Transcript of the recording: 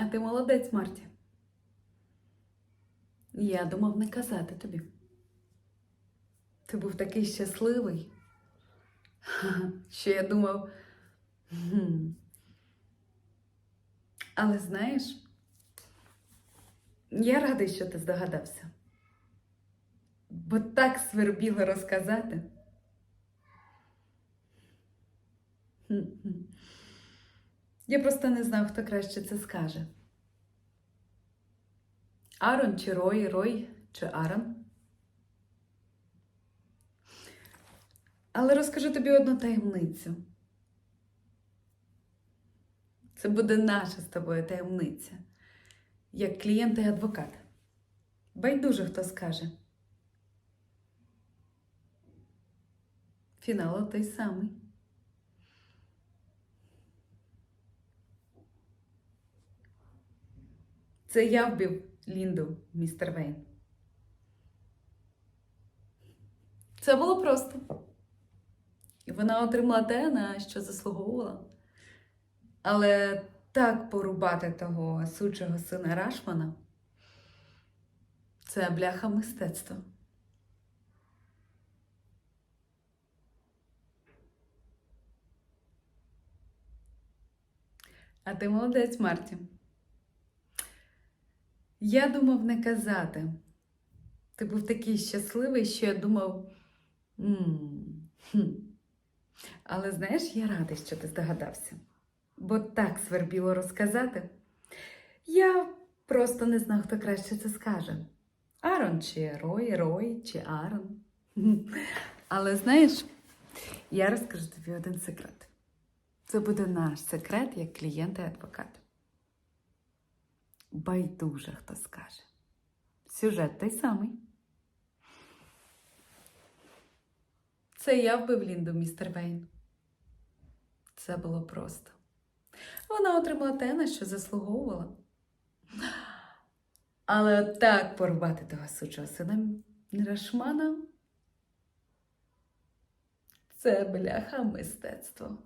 А ти молодець, Марті. Я думав не казати тобі. Ти був такий щасливий, що я думав. Але знаєш, я радий, що ти здогадався. Бо так свербіло розказати. Хм-хм. Я просто не знав, хто краще це скаже. Арон чи Рой, Рой чи Арон. Але розкажу тобі одну таємницю. Це буде наша з тобою таємниця, як клієнт і адвокат. Байдуже хто скаже. Фінал той самий. Це я вбив Лінду, містер Вейн. Це було просто. І вона отримала те, на що заслуговувала. Але так порубати того сучого сина Рашмана це бляха мистецтва. А ти молодець, Марті. Я думав не казати. Ти був такий щасливий, що я думав. «М, хм». Але знаєш, я радий, що ти здогадався. Бо так свербіло розказати. Я просто не знав, хто краще це скаже. Арон чи Рой, Рой чи Арон. Але знаєш, я розкажу тобі один секрет. Це буде наш секрет як клієнт і адвокат. Байдуже, хто скаже. Сюжет той самий. Це я вбив Лінду, містер Вейн. Це було просто. Вона отримала те, на що заслуговувала. Але так порвати того сучого сина Рашмана. Це бляха мистецтво.